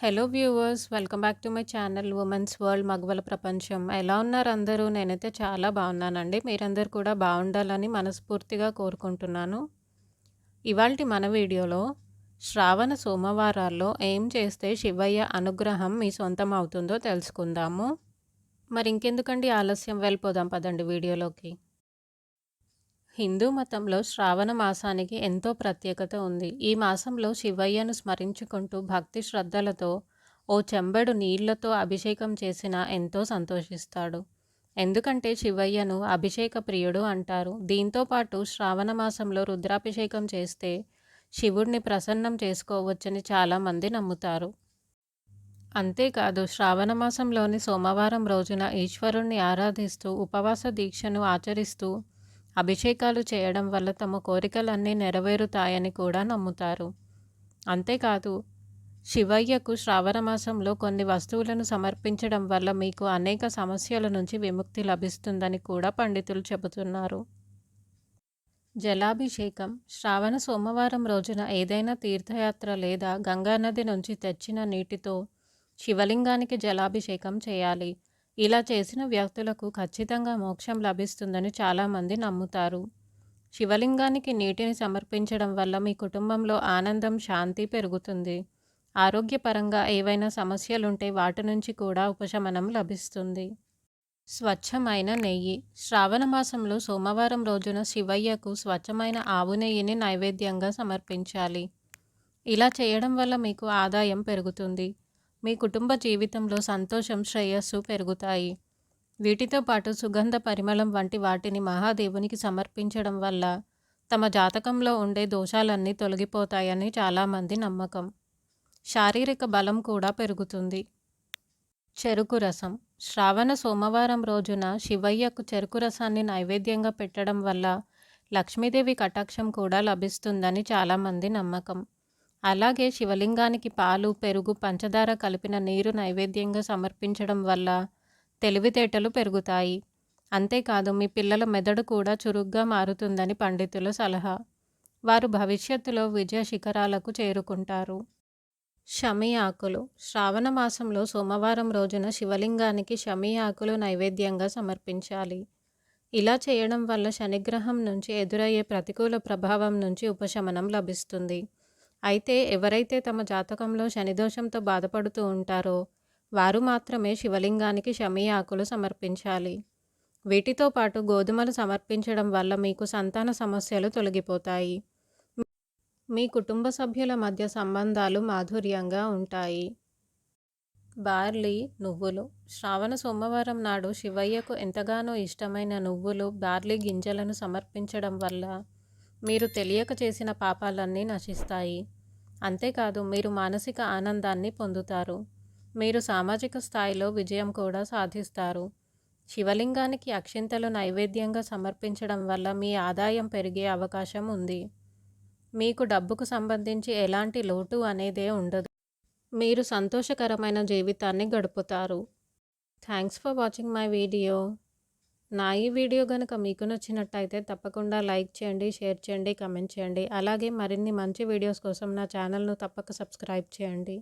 Hello viewers welcome back to my channel women's world మగవల ప్రపంచం ఎలా ఉన్నారు అందరూ? నేనైతే చాలా బాగున్నానండి. మీరందరూ కూడా బాగుండాలని మనస్ఫూర్తిగా కోరుకుంటున్నాను. ఇవాళ మన వీడియోలో శ్రావణ సోమవారాల్లో ఏం చేస్తే శివయ్య అనుగ్రహం మీ సొంతం అవుతుందో తెలుసుకుందాము. మరి ఇంకెందుకండి ఆలస్యం? వెళ్ళిపోదాం పదండి వీడియోలోకి. హిందూ మతంలో శ్రావణ మాసానికి ఎంతో ప్రత్యేకత ఉంది. ఈ మాసంలో శివయ్యను స్మరించుకుంటూ భక్తి శ్రద్ధలతో ఓ చెంబడు నీళ్ళతో అభిషేకం చేసిన ఎంతో సంతోషిస్తాడు. ఎందుకంటే శివయ్యను అభిషేక ప్రియుడు అంటారు. దీంతో పాటు శ్రావణ మాసంలో రుద్రాభిషేకం చేస్తే శివుడిని ప్రసన్నం చేసుకోవచ్చని చాలామంది నమ్ముతారు. అంతేకాదు శ్రావణ మాసంలోని సోమవారం రోజున ఈశ్వరుణ్ణి ఆరాధిస్తూ ఉపవాస దీక్షను ఆచరిస్తూ అభిషేకాలు చేయడం వల్ల తమ కోరికలన్నీ నెరవేరుతాయని కూడా నమ్ముతారు. అంతేకాదు శివయ్యకు శ్రావణ మాసంలో కొన్ని వస్తువులను సమర్పించడం వల్ల మీకు అనేక సమస్యల నుంచి విముక్తి లభిస్తుందని కూడా పండితులు చెబుతున్నారు. జలాభిషేకం శ్రావణ సోమవారం రోజున ఏదైనా తీర్థయాత్ర లేదా గంగానది నుంచి తెచ్చిన నీటితో శివలింగానికి జలాభిషేకం చేయాలి. ఇలా చేసిన వ్యక్తులకు ఖచ్చితంగా మోక్షం లభిస్తుందని చాలామంది నమ్ముతారు. శివలింగానికి నీటిని సమర్పించడం వల్ల మీ కుటుంబంలో ఆనందం శాంతి పెరుగుతుంది. ఆరోగ్యపరంగా ఏవైనా సమస్యలుంటే వాటి నుంచి కూడా ఉపశమనం లభిస్తుంది. స్వచ్ఛమైన నెయ్యి. శ్రావణ మాసంలో సోమవారం రోజున శివయ్యకు స్వచ్ఛమైన ఆవు నెయ్యిని నైవేద్యంగా సమర్పించాలి. ఇలా చేయడం వల్ల మీకు ఆదాయం పెరుగుతుంది. మీ కుటుంబ జీవితంలో సంతోషం శ్రేయస్సు పెరుగుతాయి. వీటితో పాటు సుగంధ పరిమళం వంటి వాటిని మహాదేవునికి సమర్పించడం వల్ల తమ జాతకంలో ఉండే దోషాలన్నీ తొలగిపోతాయని చాలామంది నమ్మకం. శారీరక బలం కూడా పెరుగుతుంది. చెరుకు రసం. శ్రావణ సోమవారం రోజున శివయ్యకు చెరుకు రసాన్ని నైవేద్యంగా పెట్టడం వల్ల లక్ష్మీదేవి కటాక్షం కూడా లభిస్తుందని చాలామంది నమ్మకం. అలాగే శివలింగానికి పాలు పెరుగు పంచదార కలిపిన నీరు నైవేద్యంగా సమర్పించడం వల్ల తెలివితేటలు పెరుగుతాయి. అంతేకాదు మీ పిల్లల మెదడు కూడా చురుగ్గా మారుతుందని పండితుల సలహా. వారు భవిష్యత్తులో విజయ శిఖరాలకు చేరుకుంటారు. షమి ఆకులు. శ్రావణ మాసంలో సోమవారం రోజున శివలింగానికి షమి ఆకులు నైవేద్యంగా సమర్పించాలి. ఇలా చేయడం వల్ల శనిగ్రహం నుంచి ఎదురయ్యే ప్రతికూల ప్రభావం నుంచి ఉపశమనం లభిస్తుంది. అయితే ఎవరైతే తమ జాతకంలో శనిదోషంతో బాధపడుతూ ఉంటారో వారు మాత్రమే శివలింగానికి షమి ఆకులు సమర్పించాలి. వీటితో పాటు గోధుమలు సమర్పించడం వల్ల మీకు సంతాన సమస్యలు తొలగిపోతాయి. మీ కుటుంబ సభ్యుల మధ్య సంబంధాలు మాధుర్యంగా ఉంటాయి. బార్లీ నువ్వులు. శ్రావణ సోమవారం నాడు శివయ్యకు ఎంతగానో ఇష్టమైన నువ్వులు బార్లీ గింజలను సమర్పించడం వల్ల మీరు తెలియక చేసిన పాపాలన్నీ నశిస్తాయి. అంతేకాదు మీరు మానసిక ఆనందాన్ని పొందుతారు. మీరు సామాజిక స్థాయిలో విజయం కూడా సాధిస్తారు. శివలింగానికి అక్షింతలు నైవేద్యంగా సమర్పించడం వల్ల మీ ఆదాయం పెరిగే అవకాశం ఉంది. మీకు డబ్బుకు సంబంధించి ఎలాంటి లోటు అనేదే ఉండదు. మీరు సంతోషకరమైన జీవితాన్ని గడుపుతారు. Thanks for watching my video. నా ఈ వీడియో కనుక మీకు నచ్చినట్టయితే తప్పకుండా లైక్ చేయండి షేర్ చేయండి కమెంట్ చేయండి. అలాగే మరిన్ని మంచి వీడియోస్ కోసం నా ఛానల్ను తప్పక సబ్స్క్రైబ్ చేయండి.